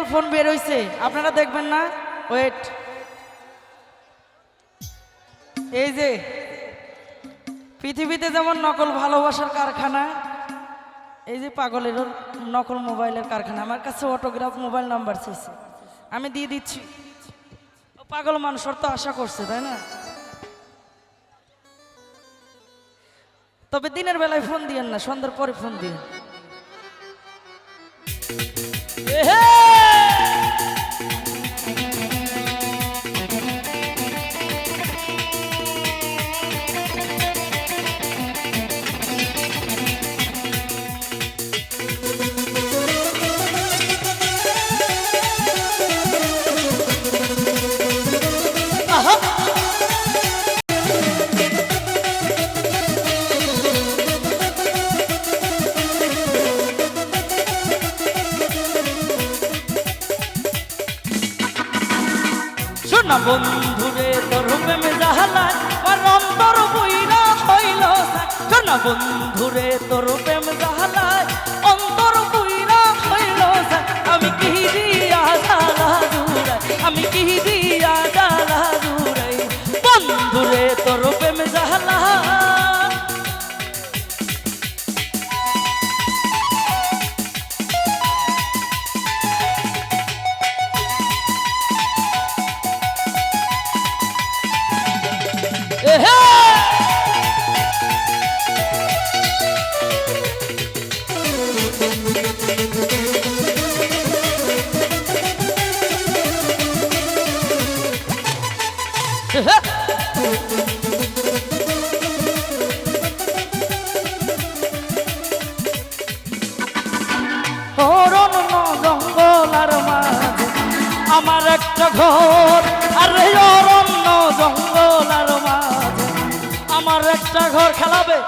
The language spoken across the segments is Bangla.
ভাইরাল ফোন বের হইছে। আপনারা দেখবেন না? ওয়েট এই যে, পৃথিবীতে যেমন নকল ভালোবাসার কারখানা, এই যে পাগলের নকল মোবাইলের কারখানা, আমার কাছে অটোগ্রাফ মোবাইল নাম্বার চাইছে। আমি দিয়ে দিচ্ছি। পাগল মানুষ, ওর তো আশা করছে, তাই না? তবে দিনের বেলায় ফোন দিয়েন না, সন্ধ্যার পরে ফোন দিন শোনা বন্ধুরে তোর প্রেমে জাহালায় আর অন্তর বইরা হইল না বন্ধুরে তোর প্রেম জাহালায় অন্তর অরণ্য আমার একটা ঘর। আরে অরণ্য জঙ্গল আর মাঝে আমার একটা ঘর। খেলাবে,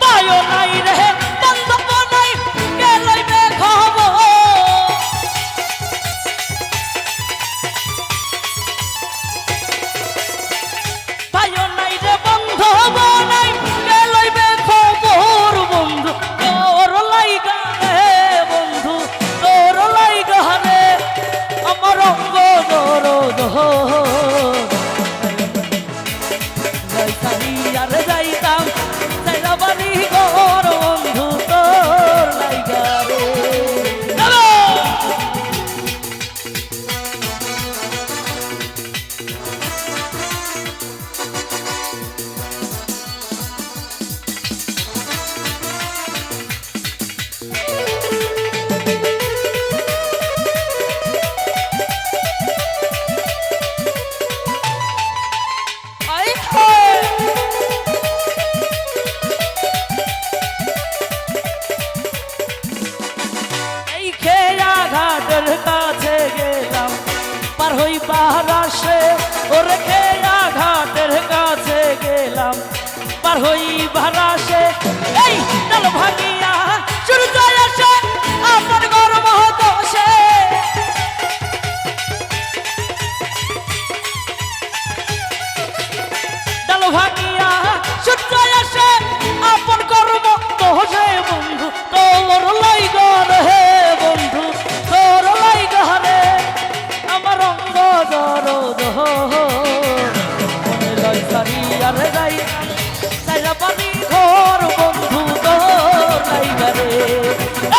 পায়ও নাই রে। পার হই ভালাসে এই দল ভাঙিয়া সূর্য আসে আপন ঘর মহতোষে দল ভাঙিয়া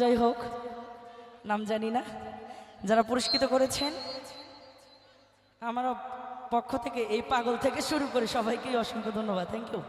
যাই হোক নাম জানি না। যারা পুরস্কৃত করেছেন আমার পক্ষ থেকে এই পাগল থেকে শুরু করে সবাইকেই অসংখ্য ধন্যবাদ। Thank you